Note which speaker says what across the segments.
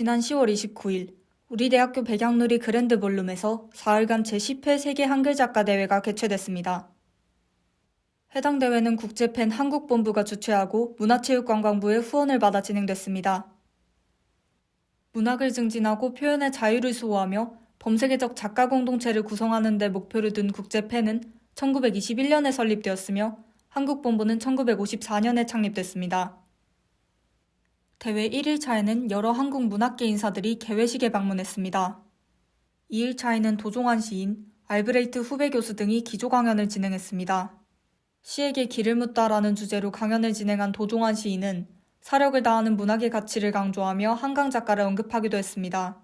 Speaker 1: 지난 10월 29일 우리 대학교 백양누리 그랜드 볼룸에서 4일간 제10회 세계 한글 작가 대회가 개최됐습니다. 해당 대회는 국제팬 한국본부가 주최하고 문화체육관광부의 후원을 받아 진행됐습니다. 문학을 증진하고 표현의 자유를 수호하며 범세계적 작가 공동체를 구성하는 데 목표를 둔 국제팬은 1921년에 설립되었으며 한국본부는 1954년에 창립됐습니다. 대회 1일차에는 여러 한국 문학계 인사들이 개회식에 방문했습니다. 2일차에는 도종환 시인, 알브레이트 후배 교수 등이 기조 강연을 진행했습니다. 시에게 길을 묻다라는 주제로 강연을 진행한 도종환 시인은 사력을 다하는 문학의 가치를 강조하며 한강 작가를 언급하기도 했습니다.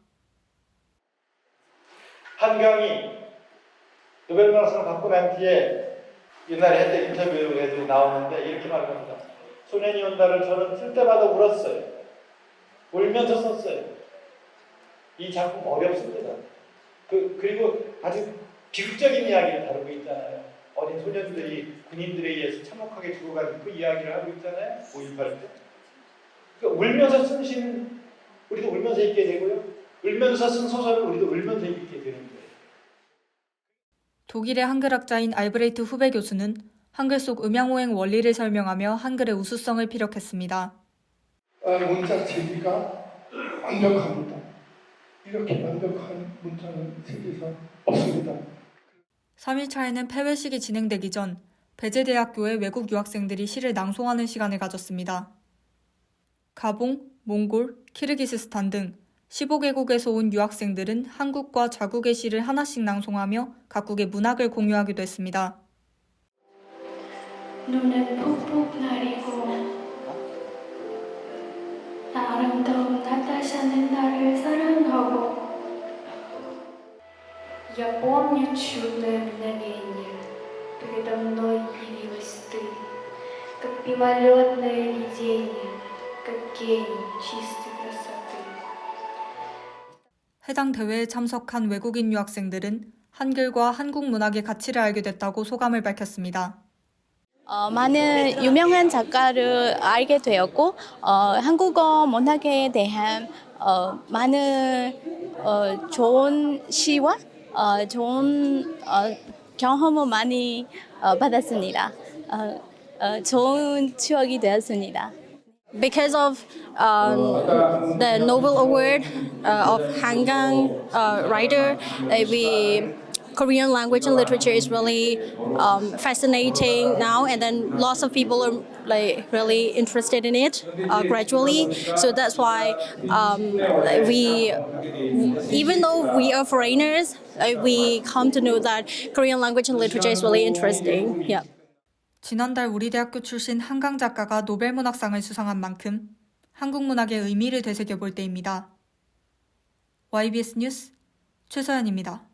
Speaker 2: 한강이 노벨문학상을 받고 난 뒤에 옛날에 했던 인터뷰에도 나오는데 이렇게 말합니다. 소년이 온다를 저는 쓸 때마다 울었어요. 울면서 썼어요. 이 작품 어렵습니다. 그, 그리고 아주 비극적인 이야기를 다루고 있잖아요. 어린 소년들이 군인들에 의해서 참혹하게 죽어가는 그 이야기를 하고 있잖아요. 5.18 때. 그 울면서 쓴 시는 우리도 울면서 읽게 되고요. 울면서 쓴 소설을 우리도 울면서 읽게 되는 거예요.
Speaker 1: 독일의 한글학자인 알브레이트 후배 교수는 한글 속 음양오행 원리를 설명하며 한글의 우수성을 피력했습니다.
Speaker 3: 아, 문자 체계가 완벽합니다. 이렇게 완벽한 문자는 세계에서 없습니다.
Speaker 1: 3일차에는 폐회식이 진행되기 전 배제대학교의 외국 유학생들이 시를 낭송하는 시간을 가졌습니다. 가봉, 몽골, 키르기스스탄 등 15개국에서 온 유학생들은 한국과 자국의 시를 하나씩 낭송하며 각국의 문학을 공유하기도 했습니다.
Speaker 4: 눈은 푹푹 내리고 아름다운 나타샤는 나를 사랑하고 Я помню чудное мгновение, Передо мной явилась ты, Как мимолетное видение, Как гений чистой красоты.
Speaker 1: 해당 대회에 참석한 외국인 유학생들은 한글과 한국 문학의 가치를 알게 됐다고 소감을 밝혔습니다.
Speaker 5: 어, 많은 유명한 작가를 알게 되었고 어, 한국어 문학에 대한 어, 많은 어, 좋은 시와 어, 좋은 어, 경험을 많이 어, 받았습니다. 어, 어, 좋은 추억이 되었습니다.
Speaker 6: because of um, the Nobel Award uh, of Hangang uh, writer, uh, we Korean language and literature is really um, fascinating now, and then lots of people are like really interested in it uh, gradually. So that's why um, we, even though we are foreigners, uh, we come to know that Korean language and literature is really interesting. Yeah.
Speaker 1: 지난달 우리 대학교 출신 한강 작가가 노벨문학상을 수상한 만큼 한국 문학의 의미를 되새겨 볼 때입니다. YBS 뉴스 최서연입니다.